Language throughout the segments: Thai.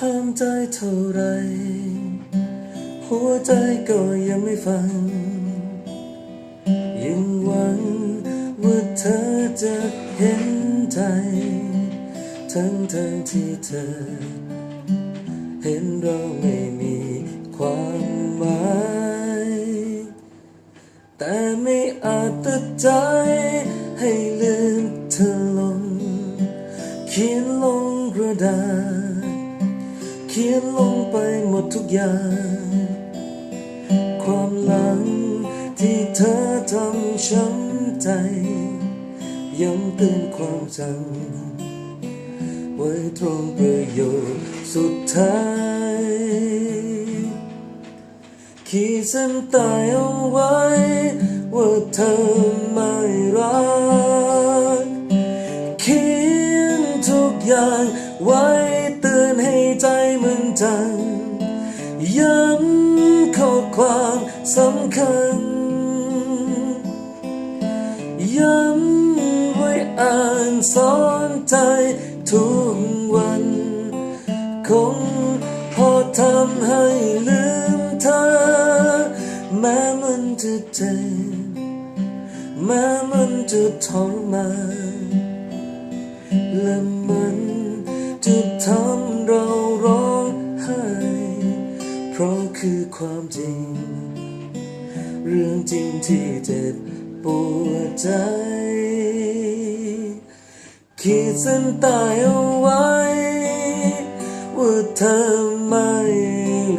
ห้ามใจเท่าไร หัวใจก็ยังไม่ฟัง ยังหวังว่าเธอจะเห็นใจ ทั้งทั้งที่เธอ เห็นเราไม่มีความหมาย แต่ไม่อาจตัดใจให้ลืมเธอลงเขียนลงกระดาษ ขียนลงไปหมดทุกอย่าง ความหลังที่เธอทำช้ำใจ ย้ำเตือนความจำไว้ตรงประโยคสุดท้าย ขีดเส้นใต้เอาไว้ ว่าเธอไม่รักเขียนทุกอย่างไว้เตือน ให้ใจมันจังย้ำข้อความสำคัญ ย้ำไว้อ่านสอนใจทุกวัน คงพอทำให้ลืมเธอ แม้มันจะเจ็บแม้มันจะทรมานและมันจะทำเรา เพราะคือความจริง เรื่องจริงที่เจ็บปวดใจ ขีดเส้นใต้เอาไว้ ว่าเธอไม่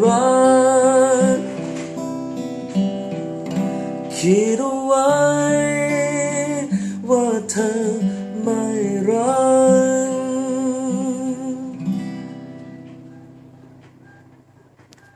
รักขีดเอาไว้ ว่าเธอไม่รัก